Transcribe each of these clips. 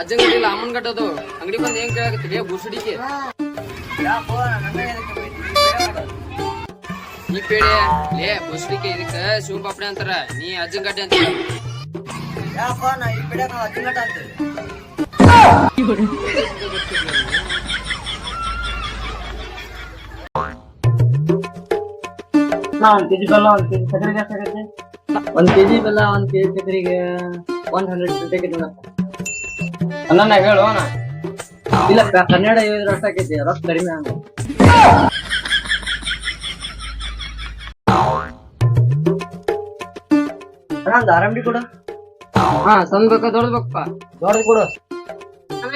ಅಜ್ಜನ್ ಗಡ್ಡ ಕೊಡು. ಅಂಗಡಿ ಬಂದ್ ಏನ್ ಕೇಳಾಕತ್ತೀರಿ ಬುಸುಡಿಕೆ ಈ ಪೇಡೆ, ಲೇ ಬುಸುಡಿಕೆ ಇದಕ್ಕ ಶಿವ ಪಾಪಡೆ ಅಂತಾರ. ನೀ ಅಜ್ಜನ್ ಅಂತ ಯಾಕೋ ನಾ ಈ ಕೆಜಿ ಸಕ್ಕರೆಗೆ ಎಷ್ಟಾಗೈತಿ ಒಂದ್ ಕೆಜಿ ಬೆಲ್ಲ ಒಂದ್ ಕೆಜಿ ಸಕ್ಕರೆಗೆ ಒನ್ ಹಂಡ್ರೆಡ್ ಅಣ್ಣ ಹೇಳು ಅಣ್ಣ. ಇಲ್ಲ ಕನ್ನಡ ಕನ್ನಡ ಹೇಳಿದ್ರೆ ಅಷ್ಟಾಗೈತಿ ರೊಕ್ಕ ಕಡಿಮೆ ಅಣ್ಣ ಅಣ್ಣ ಒಂದು ಆರಂಭಿ ಕೊಡು. ಹಾ ಸಣ್ಣ ಬೇಕಾ ದೊಡ್ಡ ಬೇಕಪ್ಪ ದೊಡ್ಡದು ಕೊಡು. ಅಣ್ಣ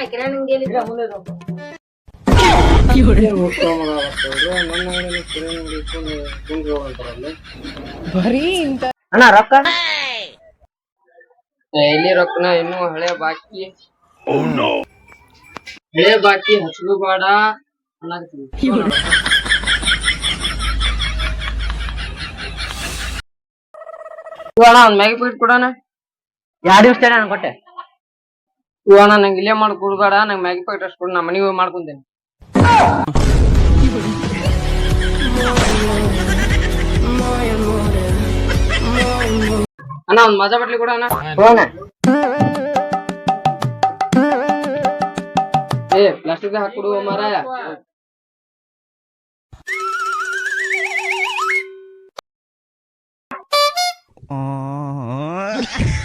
ರೊಕ್ಕ? ಎಲ್ಲಿ ರೊಕ್ಕನ ಇನ್ನು ಹಳೆ ಬಾಕಿ. ಹಳೆ ಬಾಕಿ ಹಸಿರು ಬೇಡ. ಅಣ್ಣ, ಒಂದ್ ಮ್ಯಾಗಿ ಪ್ಲೇಟ್ ಕೊಡೋಣ ದಿವಸ ತಡಿ ಅಣ್ಣ ಕೊಟ್ಟೆ. ಇವು ಅಣ್ಣ, ನಂಗೆ ಇಲ್ಲೇ ಮಾಡಿ ಕೊಡ್ಬೇಡ. ನಂಗೆ ಮ್ಯಾಗಿ ಪ್ಲೇಟ್ ಅಷ್ಟು ಕೊಡು, ನಾ ಮನೆಗೆ ಮಾಡ್ಕೊಂತೇನೆ. ಅಣ್ಣ ಒಂದ್ ಮಜಾ ಬರ್ಲಿ ಕೂಡ ಅಣ್ಣ. ಹೋಣ ಏ ಪ್ಲಾಸ್ಟಿಕ್ ಹಾಕ್ಬಿಡು ಮಾರಾಯ. Aww.